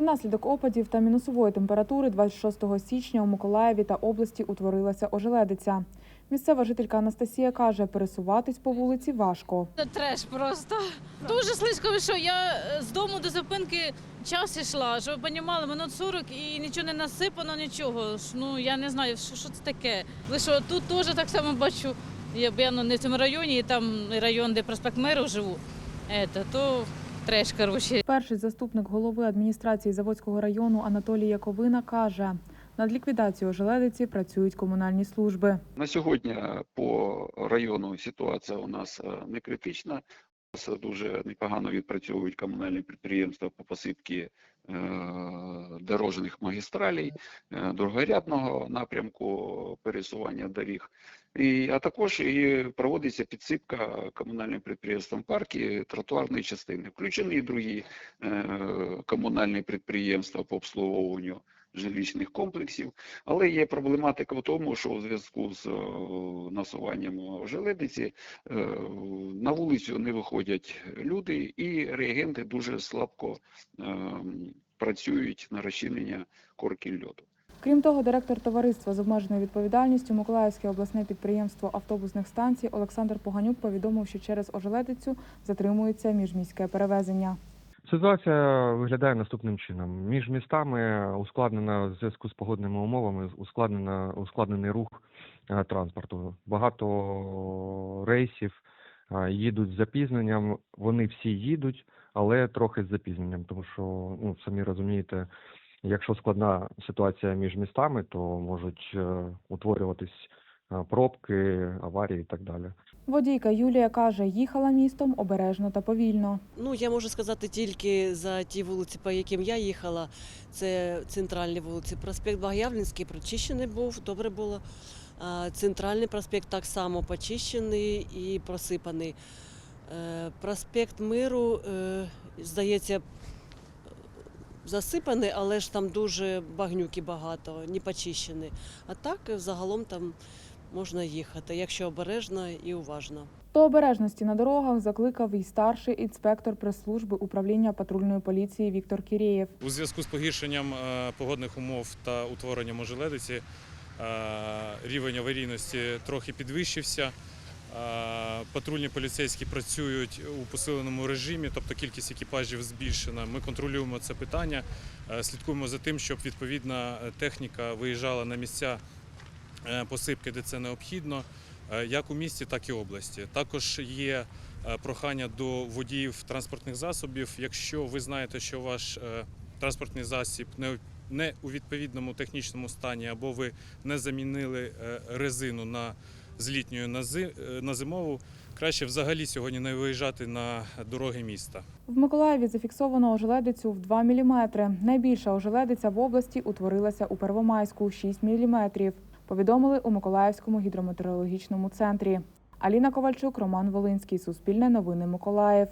Внаслідок опадів та мінусової температури 26 січня у Миколаєві та області утворилася ожеледиця. Місцева жителька Анастасія каже, пересуватись по вулиці важко. Це треш просто. Дуже слизько, що я е, з дому до зупинки час йшла, щоб ви розуміли, минут 40 і нічого не насипано, нічого. Ну я не знаю, що, це таке. Лише тут теж так само бачу. Я, я ну, не в цьому районі, і там район, де проспект Миру живу. То треш, коротше. Перший заступник голови адміністрації Заводського району Анатолій Яковина каже, над ліквідацією желедиці працюють комунальні служби. На сьогодні по району ситуація у нас е, не критична. У нас Дуже непогано відпрацьовують комунальні підприємства по посипці е, дорожніх магістралей, е, другорядного напрямку пересування доріг. І, а також і проводиться підсипка комунальним підприємством парки тротуарної частини. Включені і другі е, комунальні підприємства по обслуговуванню жилищних комплексів. Але є проблематика в тому, що у зв'язку з е, насуванням ожеледиці е, на вулицю не виходять люди, і реагенти дуже слабко е, працюють на розчинення корки льоду. Крім того, директор товариства з обмеженою відповідальністю Миколаївське обласне підприємство автобусних станцій Олександр Поганюк повідомив, що через ожеледицю затримується міжміське перевезення. Ситуація виглядає наступним чином. Між містами ускладнена в зв'язку з погодними умовами, ускладнена ускладнений рух е, транспорту. Багато рейсів е, їдуть з запізненням. Вони всі їдуть, але трохи з запізненням, тому що ну самі розумієте, якщо складна ситуація між містами, то можуть е, утворюватись е, пробки, аварії і так далі. Водійка Юлія каже, їхала містом обережно та повільно. Ну, я можу сказати тільки за ті вулиці, по яким я їхала. Це центральні вулиці. Проспект Багаявлінський прочищений був, добре було. Центральний проспект так само почищений і просипаний. Е, Проспект Миру, е, здається, засипаний, але ж там дуже багнюки багато, не почищений. А так е, загалом там можна їхати, якщо обережно і уважно. До обережності на дорогах закликав і старший інспектор прес-служби управління патрульної поліції Віктор Кірєєв. У зв'язку з погіршенням погодних умов та утворенням ожеледиці рівень аварійності трохи підвищився. Патрульні поліцейські працюють у посиленому режимі, тобто кількість екіпажів збільшена. Ми контролюємо це питання, е, слідкуємо за тим, щоб відповідна техніка виїжджала на місця е, посипки, де це необхідно, е, як у місті, так і області. Також є прохання до водіїв транспортних засобів. Якщо ви знаєте, що ваш транспортний засіб не, у відповідному технічному стані, або ви не замінили резину на з літньої е, на зимову, краще взагалі сьогодні не виїжджати на дороги міста. В Миколаєві зафіксовано ожеледицю в 2 мм. Найбільша ожеледиця в області утворилася у Первомайську 6 мм. Повідомили у Миколаївському гідрометеорологічному центрі. Аліна Ковальчук, Роман Волинський. Суспільне новини Миколаїв.